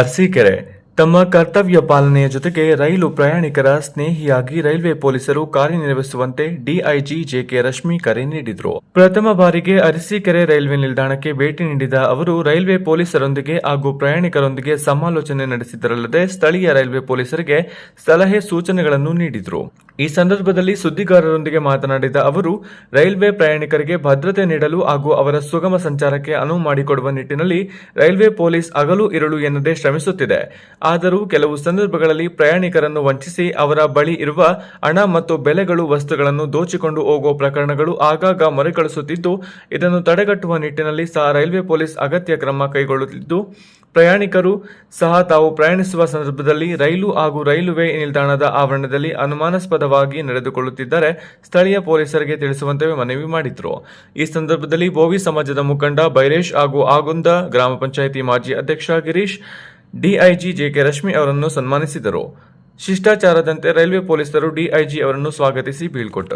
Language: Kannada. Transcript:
ಅರಸೀಕೆರೆ ತಮ್ಮ ಕರ್ತವ್ಯ ಪಾಲನೆಯ ಜೊತೆಗೆ ರೈಲು ಪ್ರಯಾಣಿಕರ ಸ್ನೇಹಿಯಾಗಿ ರೈಲ್ವೆ ಪೊಲೀಸರು ಕಾರ್ಯನಿರ್ವಹಿಸುವಂತೆ ಡಿಐಜಿ ಜೆಕೆ ರಶ್ಮಿ ಕರೆ ನೀಡಿದರು. ಪ್ರಥಮ ಬಾರಿಗೆ ಅರಸೀಕೆರೆ ರೈಲ್ವೆ ನಿಲ್ದಾಣಕ್ಕೆ ಭೇಟಿ ನೀಡಿದ ಅವರು, ರೈಲ್ವೆ ಪೊಲೀಸರೊಂದಿಗೆ ಹಾಗೂ ಪ್ರಯಾಣಿಕರೊಂದಿಗೆ ಸಮಾಲೋಚನೆ ನಡೆಸಿದರಲ್ಲದೆ ಸ್ಥಳೀಯ ರೈಲ್ವೆ ಪೊಲೀಸರಿಗೆ ಸಲಹೆ ಸೂಚನೆಗಳನ್ನು ನೀಡಿದರು. ಈ ಸಂದರ್ಭದಲ್ಲಿ ಸುದ್ದಿಗಾರರೊಂದಿಗೆ ಮಾತನಾಡಿದ ಅವರು, ರೈಲ್ವೆ ಪ್ರಯಾಣಿಕರಿಗೆ ಭದ್ರತೆ ನೀಡಲು ಹಾಗೂ ಅವರ ಸುಗಮ ಸಂಚಾರಕ್ಕೆ ಅನುವು ಮಾಡಿಕೊಡುವ ನಿಟ್ಟಿನಲ್ಲಿ ರೈಲ್ವೆ ಪೊಲೀಸ್ ಹಗಲು ಇರಲು ಎನ್ನದೇ ಶ್ರಮಿಸುತ್ತಿದೆ. ಆದರೂ ಕೆಲವು ಸಂದರ್ಭಗಳಲ್ಲಿ ಪ್ರಯಾಣಿಕರನ್ನು ವಂಚಿಸಿ ಅವರ ಬಳಿ ಇರುವ ಹಣ ಮತ್ತು ಬೆಲೆಗಳು, ವಸ್ತುಗಳನ್ನು ದೋಚಿಕೊಂಡು ಹೋಗುವ ಪ್ರಕರಣಗಳು ಆಗಾಗ ಮರುಕಳಿಸುತ್ತಿದ್ದು, ಇದನ್ನು ತಡೆಗಟ್ಟುವ ನಿಟ್ಟಿನಲ್ಲಿ ಸಹ ರೈಲ್ವೆ ಪೊಲೀಸ್ ಅಗತ್ಯ ಕ್ರಮ ಕೈಗೊಳ್ಳುತ್ತಿದ್ದು ಪ್ರಯಾಣಿಕರು ಸಹ ತಾವು ಪ್ರಯಾಣಿಸುವ ಸಂದರ್ಭದಲ್ಲಿ ರೈಲು ಹಾಗೂ ರೈಲ್ವೆ ನಿಲ್ದಾಣದ ಆವರಣದಲ್ಲಿ ಅನುಮಾನಾಸ್ಪದವಾಗಿ ನಡೆದುಕೊಳ್ಳುತ್ತಿದ್ದರೆ ಸ್ಥಳೀಯ ಪೊಲೀಸರಿಗೆ ತಿಳಿಸುವಂತೆ ಮನವಿ ಮಾಡಿದ್ರು. ಈ ಸಂದರ್ಭದಲ್ಲಿ ಬೋವಿ ಸಮಾಜದ ಮುಖಂಡ ಬೈರೇಶ್ ಹಾಗೂ ಆಗುಂದ ಗ್ರಾಮ ಪಂಚಾಯಿತಿ ಮಾಜಿ ಅಧ್ಯಕ್ಷ ಗಿರೀಶ್, ಡಿಐಜಿ ಜೆಕೆ ರಶ್ಮಿ ಅವರನ್ನು ಸನ್ಮಾನಿಸಿದರು. ಶಿಷ್ಟಾಚಾರದಂತೆ ರೈಲ್ವೆ ಪೊಲೀಸರು ಡಿಐಜಿ ಅವರನ್ನು ಸ್ವಾಗತಿಸಿ ಬೀಳ್ಕೊಟ್ಟರು.